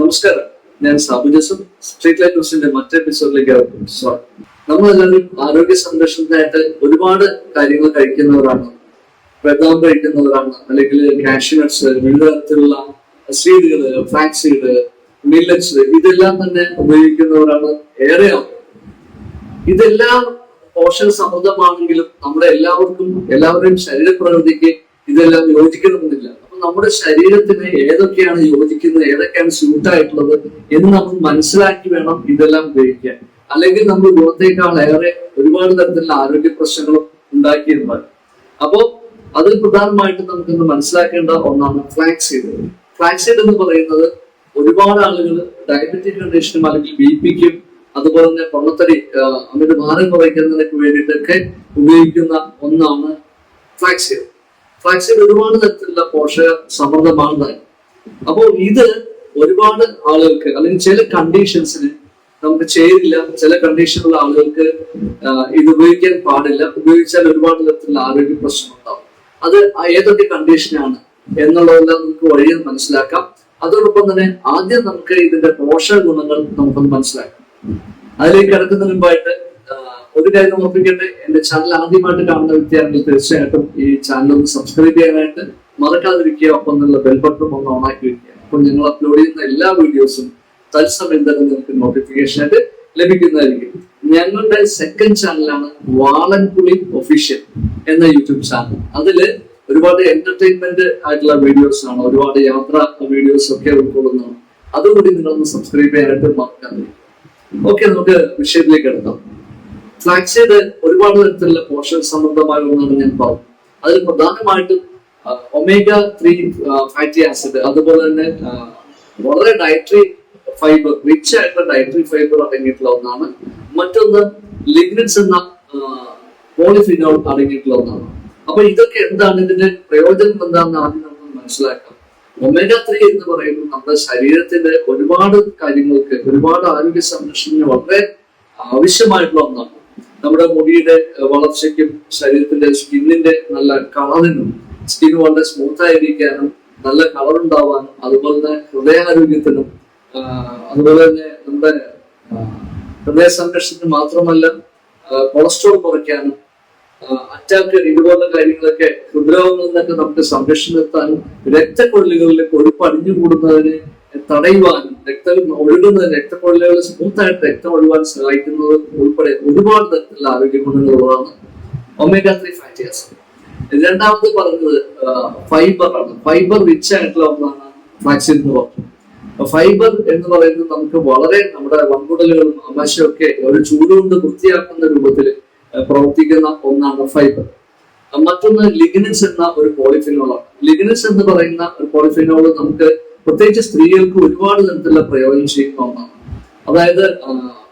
നമസ്കാരം. ഞാൻ Sabu Joseph street light ന്യൂസിന്റെ മറ്റേ എപ്പിസോഡിലേക്ക് സ്വാഗതം. നമ്മളെല്ലാവരും ആരോഗ്യ സംരക്ഷണത്തിനായിട്ട് ഒരുപാട് കാര്യങ്ങൾ കഴിക്കുന്നവരാണ്. ബദാം കഴിക്കുന്നവരാണ്. അല്ലെങ്കിൽ കാഷ്യൂനട്സ് വിവിധ തരത്തിലുള്ള സീഡുകൾ ഫ്ലാക്സ് സീഡ് മില്ലറ്റ്സ് ഇതെല്ലാം തന്നെ ഉപയോഗിക്കുന്നവരാണ് ഏറെ ഇതെല്ലാം പോഷക സമൃദ്ധമാണെങ്കിലും നമ്മുടെ എല്ലാവർക്കും എല്ലാവരുടെയും ശരീരപ്രകൃതിക്ക് ഇതെല്ലാം യോജിക്കണമെന്നില്ല. നമ്മുടെ ശരീരത്തിന് ഏതൊക്കെയാണ് യോജിക്കുന്നത് ഏതൊക്കെയാണ് സ്യൂട്ട് ആയിട്ടുള്ളത് എന്ന് നമ്മൾ മനസ്സിലാക്കി വേണം ഇതെല്ലാം ഉപയോഗിക്കാൻ. അല്ലെങ്കിൽ നമ്മൾ ഗുണത്തേക്കാൾ ഏറെ ഒരുപാട് തരത്തിലുള്ള ആരോഗ്യ പ്രശ്നങ്ങളും ഉണ്ടാക്കിയിരുന്നത് അപ്പോ അതിൽ പ്രധാനമായിട്ടും നമുക്കിന്ന് മനസ്സിലാക്കേണ്ട ഒന്നാണ് ഫ്ലാക്സീഡ് ഫ്ലാക്സീഡ് എന്ന് പറയുന്നത് ഒരുപാട് ആളുകൾ ഡയബറ്റിക് കണ്ടീഷനും അല്ലെങ്കിൽ ബി പിക്കും അതുപോലെ തന്നെ പൊണ്ണത്തടി അമിത ഭാരം കുറയ്ക്കുന്നതിനൊക്കെ വേണ്ടിയിട്ടൊക്കെ ഉപയോഗിക്കുന്ന ഒന്നാണ് ഫ്ലാക്സീഡ് ഫ്ലാക്സീഡ് ഒരുപാട് തരത്തിലുള്ള പോഷക സമൃദ്ധമാണ്. അപ്പോൾ ഇത് ഒരുപാട് ആളുകൾക്ക് അല്ലെങ്കിൽ ചില കണ്ടീഷൻസിന് നമുക്ക് ചേരില്ല. ചില കണ്ടീഷനുള്ള ആളുകൾക്ക് ഇത് ഉപയോഗിക്കാൻ പാടില്ല. ഉപയോഗിച്ചാൽ ഒരുപാട് തരത്തിലുള്ള ആരോഗ്യ പ്രശ്നം ഉണ്ടാവും. അത് ഏതൊക്കെ കണ്ടീഷനാണ് എന്നുള്ളതെല്ലാം നമുക്ക് വഴിയെ മനസ്സിലാക്കാം. അതോടൊപ്പം തന്നെ ആദ്യം നമുക്ക് ഇതിന്റെ പോഷക ഗുണങ്ങൾ നമുക്കൊന്ന് മനസ്സിലാക്കാം. അതിലേക്ക് കിടക്കുന്നതിന് മുമ്പായിട്ട് ഒരു കാര്യം ഓർപ്പിക്കട്ടെ എന്റെ ചാനൽ ആദ്യമായിട്ട് കാണുന്ന വ്യക്തിയാണെങ്കിൽ തീർച്ചയായിട്ടും ഈ ചാനൽ ഒന്ന് സബ്സ്ക്രൈബ് ചെയ്യാനായിട്ട് മറക്കാതിരിക്കുക. ഒപ്പം എന്നുള്ള ബെൽ ബട്ടൺ ഓൺ ആക്കി വയ്ക്കുക അപ്പോൾ ഞങ്ങൾ അപ്ലോഡ് ചെയ്യുന്ന എല്ലാ വീഡിയോസും തത്സമയം തന്നെ നിങ്ങൾക്ക് നോട്ടിഫിക്കേഷൻ ആയിട്ട് ലഭിക്കുന്നതായിരിക്കും. ഞങ്ങളുടെ സെക്കൻഡ് ചാനലാണ് വാളൻപുളി ഒഫീഷ്യൽ എന്ന യൂട്യൂബ് ചാനൽ അതിൽ ഒരുപാട് എന്റർടൈൻമെന്റ് ആയിട്ടുള്ള വീഡിയോസ് ആണ്. ഒരുപാട് യാത്ര വീഡിയോസ് ഒക്കെ ഉൾക്കൊള്ളുന്നതാണ്. അതുകൂടി നിങ്ങളൊന്ന് സബ്സ്ക്രൈബ് ചെയ്യാനായിട്ട് മറക്കാൻ ഓക്കെ നമുക്ക് വിഷയത്തിലേക്ക് എടുക്കാം ഫ്ലാക്സീഡ് ഒരുപാട് തരത്തിലുള്ള പോഷക സംബന്ധമായ ഒന്നാണ് ഞാൻ പറഞ്ഞത്. അതിൽ പ്രധാനമായിട്ടും ഒമേഗ ത്രീ ഫാറ്റി ആസിഡ് അതുപോലെ തന്നെ വളരെ ഡയറ്ററി ഫൈബർ റിച്ച് ആയിട്ടുള്ള ഡയറ്ററി ഫൈബർ അടങ്ങിയിട്ടുള്ള ഒന്നാണ്. മറ്റൊന്ന് ലിഗ്നൻസ് എന്ന പോളിഫിനോൾ അടങ്ങിയിട്ടുള്ള ഒന്നാണ്. അപ്പൊ ഇതൊക്കെ എന്താണ് ഇതിന്റെ പ്രയോജനം എന്താണെന്ന് ആദ്യം നമ്മൾ മനസ്സിലാക്കാം. ഒമേഗ ത്രീ എന്ന് പറയുന്നത് നമ്മുടെ ശരീരത്തിന്റെ ഒരുപാട് കാര്യങ്ങൾക്ക് ഒരുപാട് ആരോഗ്യ സംരക്ഷണത്തിന് വളരെ ആവശ്യമായിട്ടുള്ള ഒന്നാണ്. നമ്മുടെ മുടിയുടെ വളർച്ചയ്ക്കും ശരീരത്തിന്റെ സ്കിന്നിന്റെ നല്ല കളറിനും സ്കിൻ വളരെ സ്മൂത്ത് ആയിരിക്കാനും നല്ല കളർ ഉണ്ടാവാനും അതുപോലെ തന്നെ ഹൃദയാരോഗ്യത്തിനും അതുപോലെ തന്നെ നമ്മുടെ ഹൃദയ സംരക്ഷണത്തിന് മാത്രമല്ല കൊളസ്ട്രോൾ കുറയ്ക്കാനും അറ്റാക്ക് ഇതുപോലുള്ള കാര്യങ്ങളൊക്കെ ഹൃദ്രോഗങ്ങളിൽ നിന്നൊക്കെ നമുക്ക് സംരക്ഷണം എത്താനും രക്തക്കൊഴലുകളിൽ കൊഴുപ്പ് അടിഞ്ഞു കൂടുന്നതിന് തടയുവാനും രക്തം ഒഴുകുന്ന രക്തക്കൊഴലുകൾ സ്മൂത്ത് ആയിട്ട് രക്തം ഒഴുകാൻ സഹായിക്കുന്നത് ഉൾപ്പെടെ ഒരുപാട് തരത്തിലുള്ള ആരോഗ്യ ഗുണങ്ങളുള്ളതാണ് ഒമേഗ ത്രീ ഫാറ്റി ആസിഡ് രണ്ടാമത് പറഞ്ഞത് ഫൈബർ ആണ്. ഫൈബർ റിച്ച് ആയിട്ടുള്ള ഒന്നാണ് ഫാക്സിൻ എന്ന് പറഞ്ഞത്. ഫൈബർ എന്ന് പറയുന്നത് നമുക്ക് വളരെ നമ്മുടെ വൻകുടലുകളും ഒക്കെ ഒരു ചൂടുകൊണ്ട് വൃത്തിയാക്കുന്ന രൂപത്തിൽ പ്രവർത്തിക്കുന്ന ഒന്നാണ് ഫൈബർ മറ്റൊന്ന് ലിഗ്നിൻസ് എന്ന ഒരു പോളിഫിനോളാണ് ലിഗ്നസ് എന്ന് പറയുന്ന ഒരു പോളിഫിനോൾ നമുക്ക് പ്രത്യേകിച്ച് സ്ത്രീകൾക്ക് ഒരുപാട് തരത്തിലുള്ള പ്രയോജനം ചെയ്യുന്ന ഒന്നാണ്. അതായത്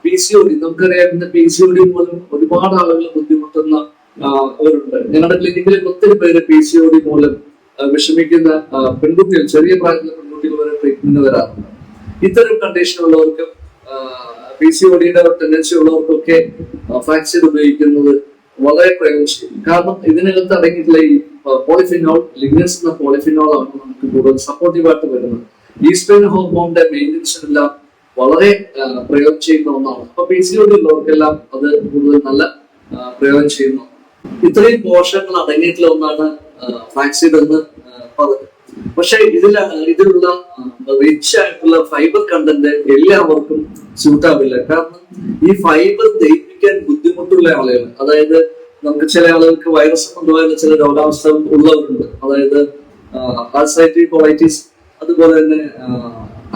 പി സി ഒ ഡി നമുക്കറിയാം പി സി ഒ ഡി മൂലം ഒരുപാട് ആളുകൾ ബുദ്ധിമുട്ടുന്ന അവരുണ്ട് ഞങ്ങളുടെ ക്ലിനിക്കിലെ ഒത്തിരി പേര് പി സി ഒ ഡി മൂലം വിഷമിക്കുന്ന പെൺകുട്ടികൾ ചെറിയ പ്രായത്തിലെ പെൺകുട്ടികൾ വരെ ട്രീറ്റ്മെന്റ് വരാറുണ്ട്. ഇത്തരം കണ്ടീഷൻ ഉള്ളവർക്കും പി സി ഒ ഡിയുടെ ടെൻഡൻസി ഉള്ളവർക്കൊക്കെ ഫാക്സിൻ ഉപയോഗിക്കുന്നത് വളരെ പ്രയോജനം കാരണം ഇതിനകത്ത് അടങ്ങിയിട്ടുള്ള ഈ പോളിഫിനോൾ ലിഗ്നസ് എന്ന പോളിഫിനോൾ ആണ് നമുക്ക് കൂടുതൽ സപ്പോർട്ടീവ് ആയിട്ട് വരുന്നത്. ഈസ്റ്റേൺ ഹോർമോണിന്റെ മെയിന്റനൻസിനെല്ലാം വളരെ പ്രയോഗം ചെയ്യുന്ന ഒന്നാണ്. അപ്പൊ പി സി ഒടി ഉള്ളവർക്കെല്ലാം അത് കൂടുതൽ നല്ല പ്രയോഗം ചെയ്യുന്നു. ഇത്രയും പോഷകങ്ങൾ അടങ്ങിയിട്ടുള്ള ഒന്നാണ് ഫ്ലാക്സീഡ് എന്ന് പറഞ്ഞു പക്ഷെ ഇതിൽ ഇതിലുള്ള റിച്ച് ആയിട്ടുള്ള ഫൈബർ കണ്ടന്റ് എല്ലാവർക്കും സ്യൂട്ടാവില്ല കാരണം ഈ ഫൈബർ ദഹിപ്പിക്കാൻ ബുദ്ധിമുട്ടുള്ള ആളുകൾ അതായത് നമുക്ക് ചില ആളുകൾക്ക് വൈറസ് കൊണ്ടുപോയ ചില രോഗാവസ്ഥ ഉള്ളവരുണ്ട്. അതായത് ആൾസൈറ്റി കൊളൈറ്റിസ് അതുപോലെ തന്നെ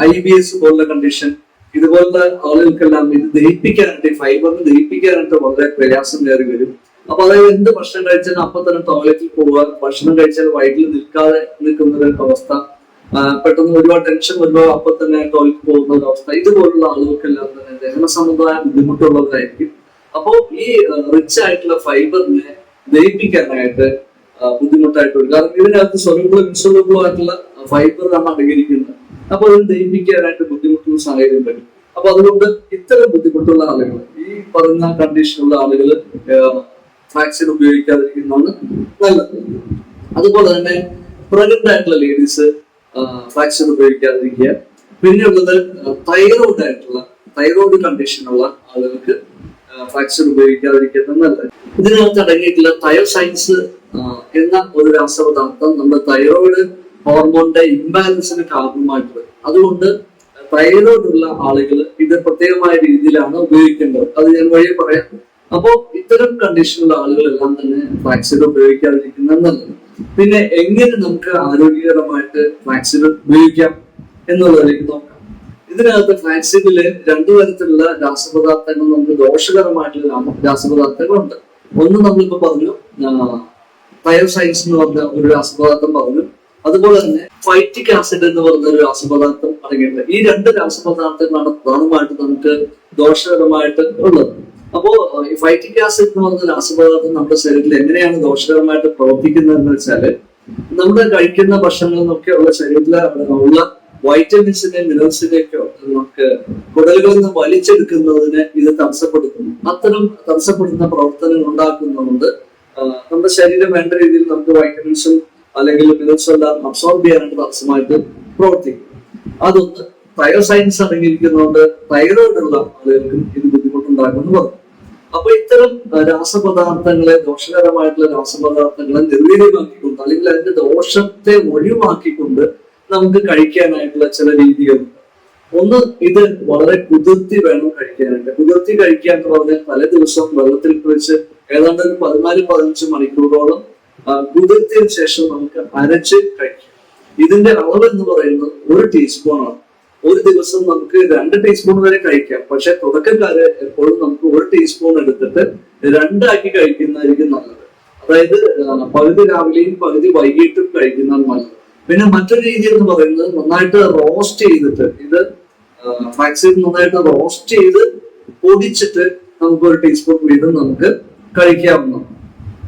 ഐ ബി എസ് പോലുള്ള കണ്ടീഷൻ ഇതുപോലുള്ള ആളുകൾക്കെല്ലാം ഇത് ദഹിപ്പിക്കാനായിട്ട് ഫൈബറിന് ദഹിപ്പിക്കാനായിട്ട് വളരെ പ്രയാസം കയറി വരും. അപ്പൊ അതായത് എന്ത് ഭക്ഷണം കഴിച്ചാലും അപ്പൊ തന്നെ ടോയ്ലറ്റിൽ പോവുക ഭക്ഷണം കഴിച്ചാൽ വയറ്റിൽ നിൽക്കാതെ നിൽക്കുന്ന ഒരു അവസ്ഥ പെട്ടെന്ന് ഒരുപാട് ടെൻഷൻ വരുമ്പോൾ അപ്പൊ തന്നെ ടോയ്ലറ്റിൽ പോകുന്ന ഒരു അവസ്ഥ ഇതുപോലുള്ള ആളുകൾക്കെല്ലാം തന്നെ ദഹന സമുദായം ബുദ്ധിമുട്ടുള്ളവരായിരിക്കും. അപ്പോൾ ഈ റിച്ച് ആയിട്ടുള്ള ഫൈബറിനെ ദഹിപ്പിക്കാനായിട്ട് ബുദ്ധിമുട്ടായിട്ട് വരും. കാരണം ഇതിനകത്ത് സൊലബിളോ ഇൻസൊലബിളോ ആയിട്ടുള്ള ഫൈബറാണ് അടങ്ങിയിരിക്കുന്നത് അപ്പൊ അത് ദഹിപ്പിക്കാനായിട്ട് ബുദ്ധിമുട്ടുള്ള സാഹചര്യം വരും. അപ്പൊ അതുകൊണ്ട് ഇത്തരം ബുദ്ധിമുട്ടുള്ള ആളുകൾ ഈ പറഞ്ഞ കണ്ടീഷനുള്ള ആളുകൾ വാക്സിൻ ഉപയോഗിക്കാതിരിക്കുന്നതാണ് നല്ലത്. അതുപോലെ തന്നെ പ്രഗ്നന്റ് ആയിട്ടുള്ള ലേഡീസ് വാക്സിൻ ഉപയോഗിക്കാതിരിക്കുക. പിന്നെയുള്ളത് തൈറോയിഡ് ആയിട്ടുള്ള തൈറോയിഡ് കണ്ടീഷനുള്ള ആളുകൾക്ക് ഫ്ലാക്സിൻ ഉപയോഗിക്കാതിരിക്കുന്നത് നല്ലത്. ഇതിനകത്ത് അടങ്ങിയിട്ടുള്ള തൈർ സയൻസ് എന്ന ഒരു രാസപദാർത്ഥം നമ്മുടെ തൈറോയ്ഡ് ഹോർമോണിന്റെ ഇംബാലൻസിന് കാരണമായിട്ട് വരും അതുകൊണ്ട് തൈറോയിഡ് ഉള്ള ആളുകൾ ഇത് പ്രത്യേകമായ രീതിയിലാണ് ഉപയോഗിക്കേണ്ടത്. അത് ഞാൻ വഴിയെ പറയാം. അപ്പോ ഇത്തരം കണ്ടീഷനുള്ള ആളുകളെല്ലാം തന്നെ ഫ്ലാക്സിൻ ഉപയോഗിക്കാതിരിക്കുന്നത് നല്ലത്. പിന്നെ എങ്ങനെ നമുക്ക് ആരോഗ്യകരമായിട്ട് ഫ്ലാക്സിൻ ഉപയോഗിക്കാം എന്നുള്ളതിലേക്ക് നോക്കാം. ഇതിനകത്ത് ഫ്ലാക്സിഡിൽ രണ്ടു തരത്തിലുള്ള രാസപദാർത്ഥങ്ങൾ നമുക്ക് ദോഷകരമായിട്ടുള്ള രാമ- രാസപദാർത്ഥങ്ങളുണ്ട്. ഒന്ന് നമ്മളിപ്പോ പറഞ്ഞു സയൻസ് എന്ന് പറഞ്ഞ ഒരു രാസപദാർത്ഥം പറഞ്ഞു. അതുപോലെ തന്നെ ഫൈറ്റിക് ആസിഡ് എന്ന് പറഞ്ഞ ഒരു രാസപദാർത്ഥം അടങ്ങിയിട്ടുണ്ട് ഈ രണ്ട് രാസപദാർത്ഥങ്ങളാണ് പ്രധാനമായിട്ട് നമുക്ക് ദോഷകരമായിട്ട് ഉള്ളത്. അപ്പോ ഈ ഫൈറ്റിക് ആസിഡ് എന്ന് പറഞ്ഞ രാസപദാർത്ഥം നമ്മുടെ ശരീരത്തിൽ എങ്ങനെയാണ് ദോഷകരമായിട്ട് പ്രവർത്തിക്കുന്നത് എന്ന് വെച്ചാൽ നമ്മുടെ കഴിക്കുന്ന ഭക്ഷണങ്ങളിൽ നിന്നൊക്കെ ഉള്ള ശരീരത്തിൽ ഉള്ള വൈറ്റമിൻസിനെ മിനറൽസിനെയൊക്കെ നമുക്ക് കുടലുകളിൽ നിന്ന് വലിച്ചെടുക്കുന്നതിന് ഇത് തടസ്സപ്പെടുത്തുന്നു. അത്തരം തടസ്സപ്പെടുന്ന പ്രവർത്തനങ്ങൾ ഉണ്ടാക്കുന്നതുകൊണ്ട് നമ്മുടെ ശരീരം വേണ്ട രീതിയിൽ നമുക്ക് വൈറ്റമിൻസും അല്ലെങ്കിൽ മിനറൽസും എല്ലാം അബ്സോർബ് ചെയ്യാനായിട്ട് തടസ്സമായിട്ട് പ്രവർത്തിക്കും അതൊന്ന് തൈറോ സയൻസ് അടങ്ങിയിരിക്കുന്നതുകൊണ്ട് തൈറോയിഡുള്ള ആളുകൾക്കും ഇത് ബുദ്ധിമുട്ടുണ്ടാകുമെന്ന് പറഞ്ഞു. അപ്പൊ ഇത്തരം രാസപദാർത്ഥങ്ങളെ ദോഷകരമായിട്ടുള്ള രാസപദാർത്ഥങ്ങളെ നിർവീര്യമാക്കിക്കൊണ്ട് അല്ലെങ്കിൽ അതിന്റെ ദോഷത്തെ ഒഴിവാക്കിക്കൊണ്ട് നമുക്ക് കഴിക്കാനായിട്ടുള്ള ചില രീതികളുണ്ട് ഒന്ന് ഇത് വളരെ കുതിർത്തി വേണം കഴിക്കാനായിട്ട്. കുതിർത്തി കഴിക്കാൻ എന്ന് പറഞ്ഞാൽ തലേ ദിവസം വെള്ളത്തിൽ കുഴിച്ച് ഏതാണ്ട് ഒരു പതിനാല് പതിനഞ്ച് മണിക്കൂറോളം കുതിർത്തിന് ശേഷം നമുക്ക് അരച്ച് കഴിക്കാം. ഇതിന്റെ അളവ് എന്ന് പറയുന്നത് ഒരു ടീസ്പൂൺ ആണ്. ഒരു ദിവസം നമുക്ക് രണ്ട് ടീസ്പൂൺ വരെ കഴിക്കാം. പക്ഷെ തുടക്കക്കാര് എപ്പോഴും നമുക്ക് ഒരു ടീസ്പൂൺ എടുത്തിട്ട് രണ്ടാക്കി കഴിക്കുന്നതായിരിക്കും നല്ലത്. അതായത് പകുതി രാവിലെയും പകുതി വൈകിട്ടും കഴിക്കുന്നതാണ് നല്ലത്. പിന്നെ മറ്റൊരു രീതി എന്ന് പറയുന്നത് നന്നായിട്ട് റോസ്റ്റ് ചെയ്തിട്ട് ഇത് ഫ്ലാക്സീഡ് നന്നായിട്ട് റോസ്റ്റ് ചെയ്ത് പൊടിച്ചിട്ട് നമുക്ക് ഒരു ടീസ്പൂൺ വീതം നമുക്ക് കഴിക്കാവുന്നതാണ്.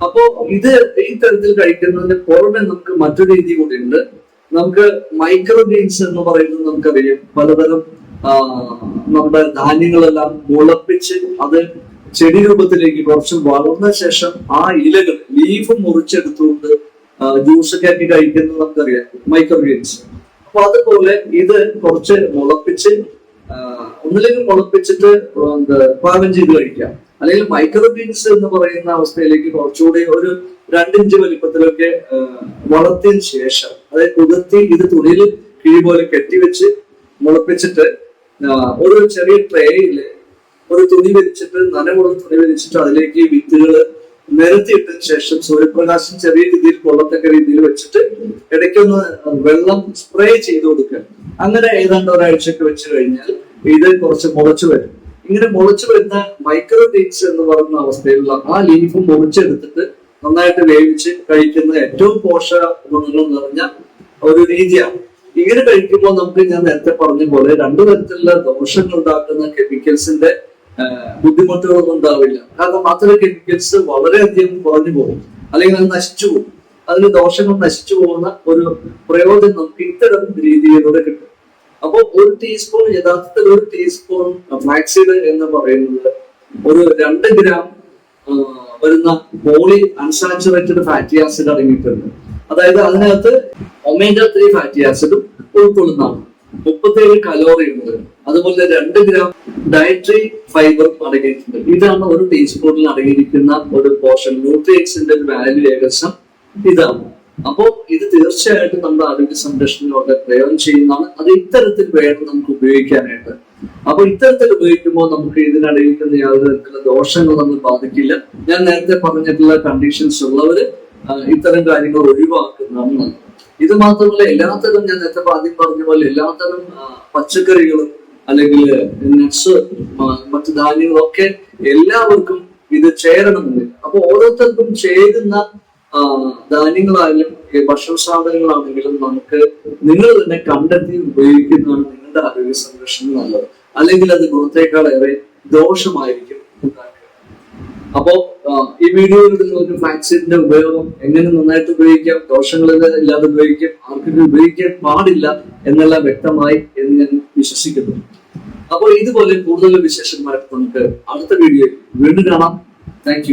അപ്പോ ഇത് ഈ തരത്തിൽ കഴിക്കുന്നതിന് പുറമെ നമുക്ക് മറ്റൊരു രീതി കൂടി ഉണ്ട്. നമുക്ക് മൈക്രോ ഗ്രീൻസ് എന്ന് പറയുന്നത് നമുക്കറിയാം. പലതരം നമ്മുടെ ധാന്യങ്ങളെല്ലാം മുളപ്പിച്ച് അത് ചെടി രൂപത്തിലേക്ക് കുറച്ച് വളർന്ന ശേഷം ആ ഇലകൾ ലീഫ് മുറിച്ചെടുത്തുകൊണ്ട് ജ്യൂസ് ഒക്കെ ആക്കി കഴിക്കുന്നത് നമുക്കറിയാം മൈക്രോ ഗ്രെയിൻസ് അപ്പൊ അതുപോലെ ഇത് കുറച്ച് മുളപ്പിച്ച് ഒന്നിലേക്ക് മുളപ്പിച്ചിട്ട് എന്താ പാകം ചെയ്ത് കഴിക്കാം. അല്ലെങ്കിൽ മൈക്രോ എന്ന് പറയുന്ന അവസ്ഥയിലേക്ക് കുറച്ചുകൂടി ഒരു രണ്ടിഞ്ച് വലിപ്പത്തിലൊക്കെ വളർത്തിയതിനു ശേഷം അതായത് കുതിർത്തി ഇത് തുണിയിൽ കിഴി പോലെ കെട്ടിവെച്ച് മുളപ്പിച്ചിട്ട് ഒരു ചെറിയ ട്രേയിൽ ഒരു തുണി വിരിച്ചിട്ട് നനമുള്ള തുണി വിരിച്ചിട്ട് അതിലേക്ക് വിത്തുകൾ നിരത്തിയിട്ടതിന് ശേഷം സൂര്യപ്രകാശം ചെറിയ രീതിയിൽ കൊള്ളത്തക്ക രീതിയിൽ വെച്ചിട്ട് ഇടയ്ക്കൊന്ന് വെള്ളം സ്പ്രേ ചെയ്ത് കൊടുക്കുക. അങ്ങനെ ഏതാണ്ട് ഒരാഴ്ചയൊക്കെ വെച്ച് കഴിഞ്ഞാൽ ഇത് കുറച്ച് മുളച്ചു വരും. ഇങ്ങനെ മുളച്ചു വരുന്ന മൈക്രോ ലീക്സ് എന്ന് പറയുന്ന അവസ്ഥയിലുള്ള ആ ലീഫ് മുറിച്ചെടുത്തിട്ട് നന്നായിട്ട് വേവിച്ച് കഴിക്കുന്ന ഏറ്റവും പോഷക ഗുണങ്ങൾ നിറഞ്ഞ ഒരു രീതിയാണ്. ഇങ്ങനെ കഴിക്കുമ്പോൾ നമുക്ക് ഞാൻ നേരത്തെ പറഞ്ഞ പോലെ രണ്ടു തരത്തിലുള്ള ദോഷങ്ങൾ ഉണ്ടാക്കുന്ന കെമിക്കൽസിന്റെ ബുദ്ധിമുട്ടുകളൊന്നും ഉണ്ടാവില്ല. കാരണം അത്തരം കെമിക്കൽസ് വളരെയധികം കുറഞ്ഞു പോകും. അല്ലെങ്കിൽ അത് നശിച്ചു പോകും. അതിന് ദോഷങ്ങൾ നശിച്ചു പോകുന്ന ഒരു പ്രയോജനം നമുക്ക് ഇത്തരം രീതിയിലൂടെ കിട്ടും. അപ്പോൾ ഒരു ടീസ്പൂൺ യഥാർത്ഥത്തിൽ ഒരു ടീസ്പൂൺ ഫ്ലാക്സീഡ് എന്ന് പറയുന്നത് ഒരു രണ്ട് ഗ്രാം വരുന്ന പോളി അൺസാച്ചുറേറ്റഡ് ഫാറ്റി ആസിഡ് അടങ്ങിയിട്ടുണ്ട്. അതായത് അതിനകത്ത് ഒമേഗ ത്രീ ഫാറ്റി ആസിഡും ഉൾക്കൊള്ളുന്നതാണ്. മുപ്പത്തേഴ് കലോറി ഉണ്ട് അതുപോലെ രണ്ട് ഗ്രാം ഡയറ്ററി ഫൈബർ അടങ്ങിയിട്ടുണ്ട്. ഇതാണ് ഒരു ടീസ്പൂണിൽ അടങ്ങിയിരിക്കുന്ന ഒരു പോർഷൻ. ന്യൂട്രിയൻസിന്റെ വാല്യൂ ഏകദേശം ഇതാണ്. അപ്പോ ഇത് തീർച്ചയായിട്ടും നമ്മുടെ ആരോഗ്യ സംരക്ഷണത്തിലൊക്കെ പ്രയോജനം ചെയ്യുന്നതാണ്. അത് ഇത്തരത്തിൽ വേണം നമുക്ക് ഉപയോഗിക്കാനായിട്ട്. അപ്പൊ ഇത്തരത്തിൽ ഉപയോഗിക്കുമ്പോൾ നമുക്ക് ഇതിനടയിരിക്കുന്ന യാതൊരു തരത്തിലുള്ള ദോഷങ്ങൾ നമ്മൾ ബാധിക്കില്ല. ഞാൻ നേരത്തെ പറഞ്ഞിട്ടുള്ള കണ്ടീഷൻസ് ഉള്ളവര് ഇത്തരം കാര്യങ്ങൾ ഒഴിവാക്കുന്നതാണ് ഇത് മാത്രമല്ല എല്ലാത്തരം ഞാൻ നേരത്തെ ആദ്യം പറഞ്ഞ പോലെ എല്ലാത്തരം പച്ചക്കറികളും അല്ലെങ്കിൽ നട്സ് മറ്റു ധാന്യങ്ങളൊക്കെ എല്ലാവർക്കും ഇത് ചേരണമെന്നില്ല. അപ്പൊ ഓരോരുത്തർക്കും ചേരുന്ന ധാന്യങ്ങളായാലും ഭക്ഷണ സാധനങ്ങളാണെങ്കിലും നമുക്ക് നിങ്ങൾ തന്നെ കണ്ടെത്തി ഉപയോഗിക്കുന്നതാണ് നിങ്ങളുടെ ആരോഗ്യ സംരക്ഷണം നല്ലത്. അല്ലെങ്കിൽ അത് ഗുണത്തേക്കാളേറെ ദോഷമായിരിക്കും അപ്പോ ഈ വീഡിയോയിൽ ഒരു ഫ്ലാക്സിന്റെ ഉപയോഗം എങ്ങനെ നന്നായിട്ട് ഉപയോഗിക്കാം ദോഷങ്ങളില്ലാതെ ഇല്ലാതെ ഉപയോഗിക്കാം ആർക്കും ഉപയോഗിക്കാൻ പാടില്ല എന്നെല്ലാം വ്യക്തമായി എന്ന് ഞാൻ വിശ്വസിക്കുന്നു. അപ്പോൾ ഇതുപോലെ കൂടുതൽ വിശേഷമായിട്ട് നമുക്ക് അടുത്ത വീഡിയോയിൽ വീണ്ടും കാണാം. താങ്ക്